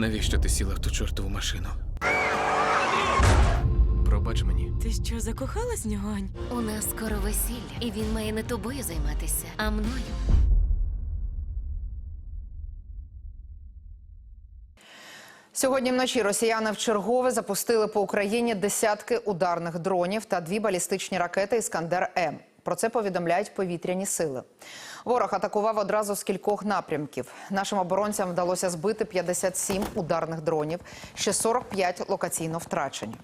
Навіщо ти сіла в ту чортову машину? Пробач мені. Ти що, закохалась в нього, Ань? У нас скоро весілля, і він має не тобою займатися, а мною. Сьогодні вночі росіяни вчергове запустили по Україні десятки ударних дронів та дві балістичні ракети Іскандер М. Про це повідомляють повітряні сили. Ворог атакував одразу з кількох напрямків. Нашим оборонцям вдалося збити 57 ударних дронів, ще 45 локаційно втрачені.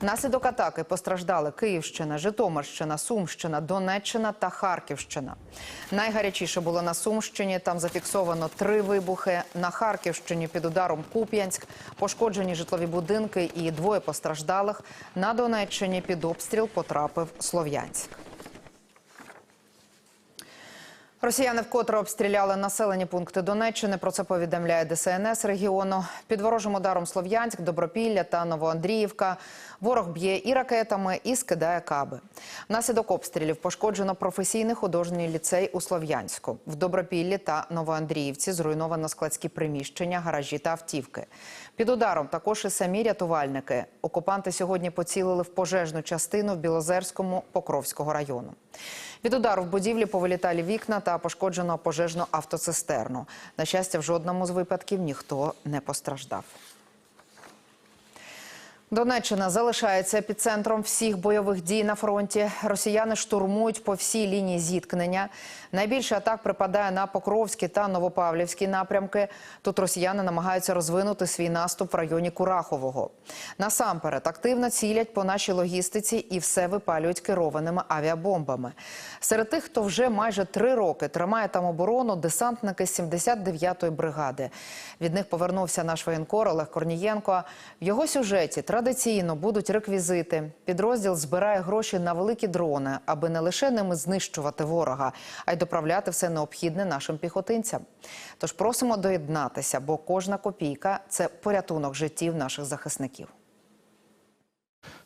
Внаслідок атаки постраждали Київщина, Житомирщина, Сумщина, Донеччина та Харківщина. Найгарячіше було на Сумщині. Там зафіксовано три вибухи. На Харківщині під ударом Куп'янськ, пошкоджені житлові будинки і двоє постраждалих. На Донеччині під обстріл потрапив Слов'янськ. Росіяни вкотре обстріляли населені пункти Донеччини. Про це повідомляє ДСНС регіону. Під ворожим ударом Слов'янськ, Добропілля та Новоандріївка. Ворог б'є і ракетами, і скидає каби. Внаслідок обстрілів пошкоджено професійний художній ліцей у Слов'янську. В Добропіллі та Новоандріївці зруйновано складські приміщення, гаражі та автівки. Під ударом також і самі рятувальники. Окупанти сьогодні поцілили в пожежну частину в Білозерському Покровського району. Від удару в будівлі повилітали вікна та пошкоджено пожежну автоцистерну. На щастя, в жодному з випадків ніхто не постраждав. Донеччина залишається епіцентром всіх бойових дій на фронті. Росіяни штурмують по всій лінії зіткнення. Найбільше атак припадає на Покровський та Новопавлівський напрямки. Тут росіяни намагаються розвинути свій наступ в районі Курахового. Насамперед активно цілять по нашій логістиці і все випалюють керованими авіабомбами. Серед тих, хто вже майже три роки тримає там оборону, десантники 79-ї бригади. Від них повернувся наш воєнкор Олег Корнієнко. В його сюжеті традиційно будуть реквізити. Підрозділ збирає гроші на великі дрони, аби не лише ними знищувати ворога, а й доправляти все необхідне нашим піхотинцям. Тож просимо доєднатися, бо кожна копійка це порятунок життів наших захисників.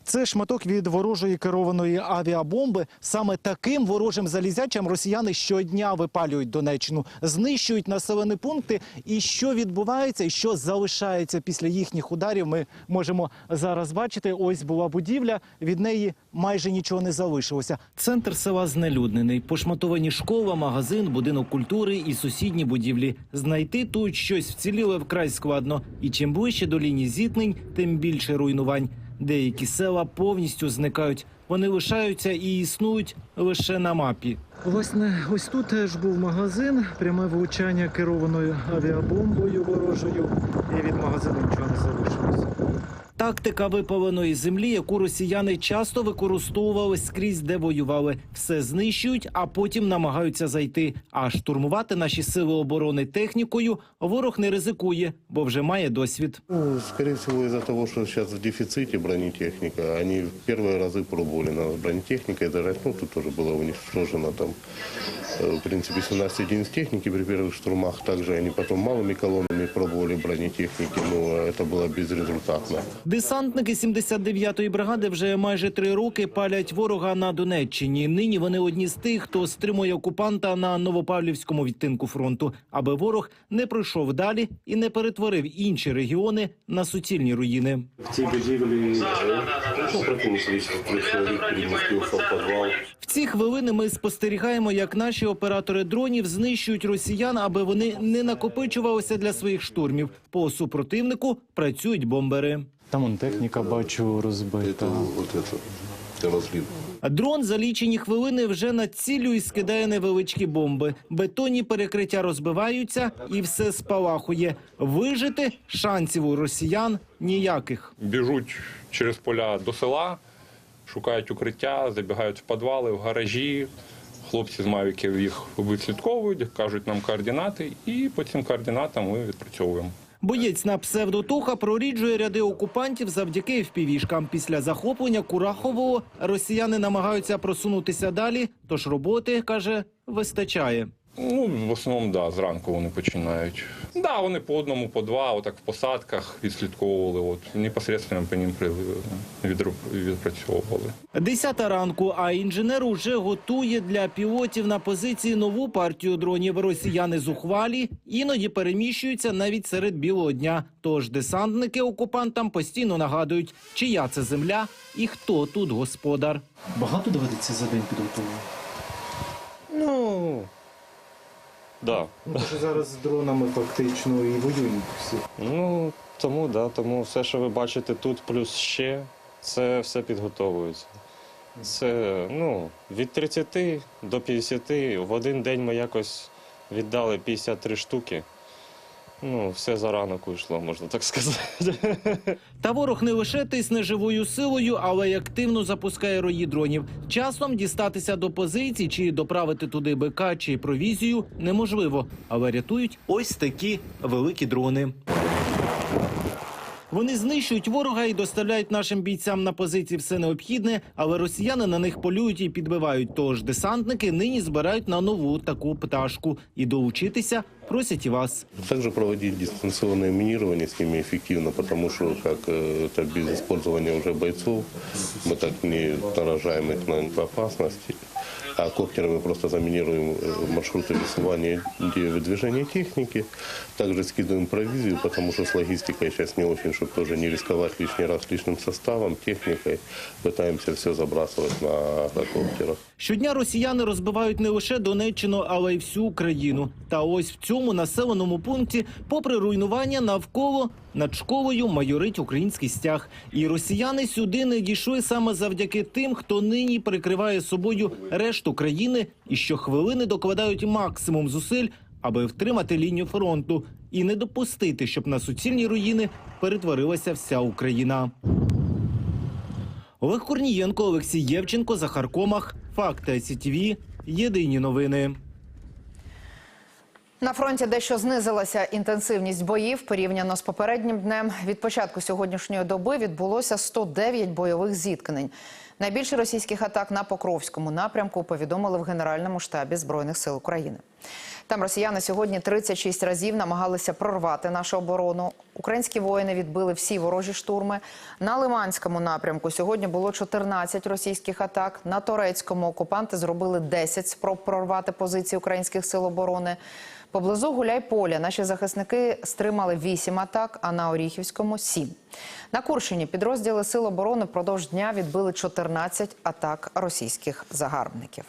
Це шматок від ворожої керованої авіабомби. Саме таким ворожим залізячам росіяни щодня випалюють Донеччину, знищують населені пункти. І що відбувається, і що залишається після їхніх ударів, ми можемо зараз бачити. Ось була будівля, від неї майже нічого не залишилося. Центр села знелюднений, пошматовані школа, магазин, будинок культури і сусідні будівлі. Знайти тут щось вціліле вкрай складно. І чим ближче до лінії зіткнень, тим більше руйнувань. Деякі села повністю зникають. Вони лишаються і існують лише на мапі. Власне, ось тут теж був магазин, пряме влучання керованою авіабомбою ворожою, і від магазину нічого не залишилося. Тактика випаленої землі, яку росіяни часто використовували скрізь, де воювали. Все знищують, а потім намагаються зайти. А штурмувати наші сили оборони технікою ворог не ризикує, бо вже має досвід. Ну, скорее всего, из-за того, что сейчас в дефиците бронетехника, они в первые разы пробовали на бронетехникой дорать, ну, тут тоже было уничтожено там, э, в принципе, 17 единиц техники при первых штурмах, также они потом малыми колоннами пробовали бронетехники, но это было безрезультатно. Десантники 79-ї бригади вже майже три роки палять ворога на Донеччині. Нині вони одні з тих, хто стримує окупанта на Новопавлівському відтинку фронту, аби ворог не пройшов далі і не перетворив інші регіони на суцільні руїни. В цій будівлі ну, в підвал. В ці хвилини ми спостерігаємо, як наші оператори дронів знищують росіян, аби вони не накопичувалися для своїх штурмів. По супротивнику працюють бомбери. Там он техніка бачу розбита. Вот это. Дрон за лічені хвилини вже націлює і скидає невеличкі бомби. Бетонні перекриття розбиваються і все спалахує. Вижити шансів у росіян ніяких. біжуть через поля до села, шукають укриття, забігають в підвали, в гаражі. Хлопці з мавіків їх відслідковують, кажуть нам координати, і по цим координатам ми відпрацьовуємо. Боєць на псевдотуха проріджує ряди окупантів завдяки впівішкам. Після захоплення Курахового росіяни намагаються просунутися далі. Тож роботи каже вистачає. Ну, в основному, да, зранку вони починають. Да, вони по одному, по два, отак в посадках відслідковували, от непосередньо по ним відпрацьовували. Десята ранку, а інженер уже готує для пілотів на позиції нову партію дронів. Росіяни зухвалі іноді переміщуються навіть серед білого дня. Тож десантники окупантам постійно нагадують, чия це земля і хто тут господар. Багато доведеться за день підготовлено. Ну, да. Ну, що зараз з дронами фактично і воюють всі. Ну, тому, да, тому все, що ви бачите тут, плюс ще, це все підготовується. Це ну, від 30 до 50. В один день ми якось віддали 53 штуки. Ну, все за ранок уйшло, можна так сказати. Та ворог не лише тисне живою силою, але й активно запускає рої дронів. Часом дістатися до позицій чи доправити туди БК чи провізію неможливо, але рятують ось такі великі дрони. Вони знищують ворога і доставляють нашим бійцям на позиції все необхідне, але росіяни на них полюють і підбивають. Тож десантники нині збирають на нову таку пташку і долучитися просять і вас. Также проводить дистанционное минирование с ними эффективно, потому что как э, это без использования уже бойцов, мы так не наражаем их на опасности, а коптерами просто заминируем э, маршруты высылания и выдвижения техники, также скидываем провизию, потому что с логистикой сейчас не очень, чтобы тоже не рисковать лишний раз лишним составом, техникой, пытаемся все забрасывать на коптерах. Щодня росіяни розбивають не лише Донеччину, але й всю Україну. Та ось в цьому населеному пункті, попри руйнування навколо над школою майорить український стяг. І росіяни сюди не дійшли саме завдяки тим, хто нині прикриває собою решту країни і щохвилини докладають максимум зусиль, аби втримати лінію фронту і не допустити, щоб на суцільні руїни перетворилася вся Україна. Олег Корнієнко, Олексій Євченко, Захар Комах. Факти СІТВ. Єдині новини. На фронті дещо знизилася інтенсивність боїв порівняно з попереднім днем. Від початку сьогоднішньої доби відбулося 109 бойових зіткнень. Найбільше російських атак на Покровському напрямку повідомили в Генеральному штабі Збройних сил України. Там росіяни сьогодні 36 разів намагалися прорвати нашу оборону. Українські воїни відбили всі ворожі штурми. На Лиманському напрямку сьогодні було 14 російських атак. На Торецькому окупанти зробили 10 спроб прорвати позиції українських сил оборони. Поблизу Гуляйполя наші захисники стримали 8 атак, а на Оріхівському – 7. На Курщині підрозділи Сил оборони впродовж дня відбили 14 атак російських загарбників.